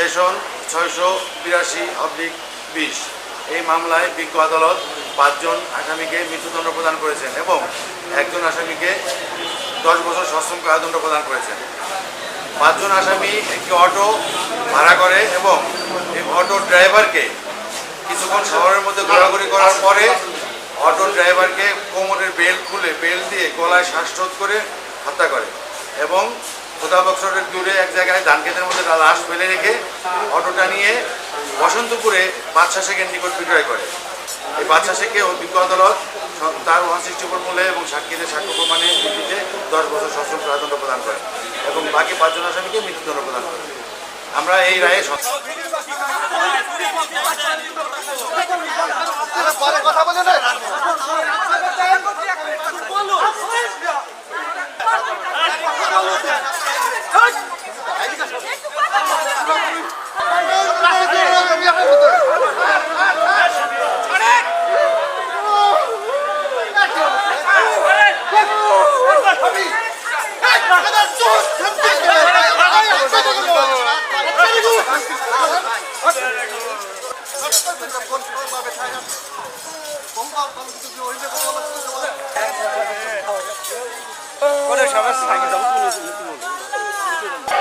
Session ছয়শো বিরাশি oblique বিশ। এই মামলায় বিজ্ঞ আদালত পাঁচজন আসামিকে মৃত্যুদণ্ড প্রদান করেছেন এবং একজন আসামিকে দশ বছর সশ্রম কারাদণ্ড প্রদান করেছেন। পাঁচজন আসামি একটি অটো ভাড়া করে এবং এই অটো ড্রাইভারকে কিছুক্ষণ শহরের মধ্যে ঘোরাঘুরি করার পরে অটো ড্রাইভারকে কোমরের বেল্ট খুলে বেল্ট দিয়ে গলায় শ্বাসরোধ করে হত্যা করে এবং খোদা বক্সরের দূরে এক জায়গায় ধান ক্ষেতের মধ্যে লাশ ফেলে রেখে অটোটা নিয়ে বসন্তপুরে বাদশা শেখের নিকট বিক্রয় করে। এই বাদশা শেখকে অভিজ্ঞ আদালত তার ওয়ান সিক্সটি ফোর মূল্যে এবং সাক্ষীদের সাক্ষ্য প্রমাণের ভিত্তিতে দশ বছর সশ্রম কারাদণ্ড প্রদান করে এবং বাকি পাঁচজন আসামিকে মৃত্যুদণ্ড প্রদান করে। আমরা এই রায়ে Olha, já vai sair, dá um pulo.